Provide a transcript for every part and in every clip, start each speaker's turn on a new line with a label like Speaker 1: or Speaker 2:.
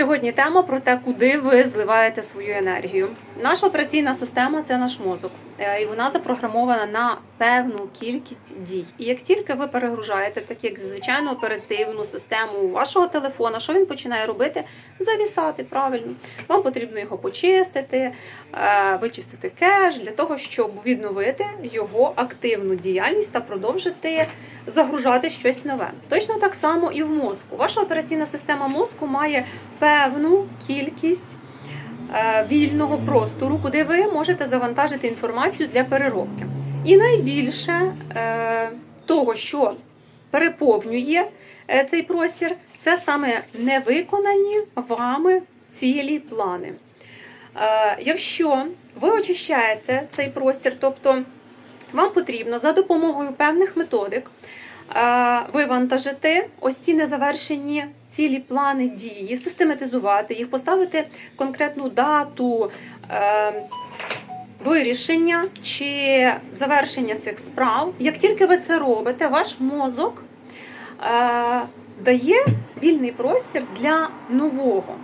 Speaker 1: Сьогодні тема про те, куди ви зливаєте свою енергію. Наша операційна система це наш мозок, Е, і вона запрограмована на певну кількість дій. І як тільки ви перегружаєте, так як звичайну оперативну систему вашого телефона, що він починає робити? Завісати правильно. Вам потрібно його почистити, е, вичистити кеш для того, щоб відновити його активну діяльність та продовжити загружати щось нове. Точно так само і в мозку. Ваша операційна система мозку має певну кількість е, вільного простору, куди ви можете завантажити інформацію для переробки. І найбільше е, того, що переповнює е, цей простір, це саме невиконані вами цілі плани. Е, Якщо ви очищаєте цей простір, тобто вам потрібно за допомогою певних методик вивантажити ось ці незавершені цілі плани дії, систематизувати їх, поставити конкретну дату вирішення чи завершення цих справ. Як тільки ви це робите, ваш мозок е, дає вільний простір для нового.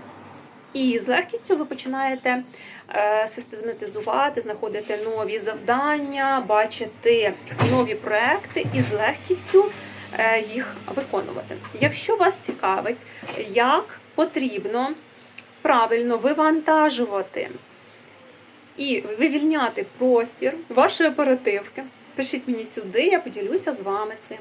Speaker 1: І з легкістю ви починаєте е, систематизувати, знаходити нові завдання, бачити нові проекти і з легкістю е, їх виконувати. Якщо вас цікавить, як потрібно правильно вивантажувати і вивільняти простір вашої оперативки, пишіть мені сюди, я поділюся з вами цим.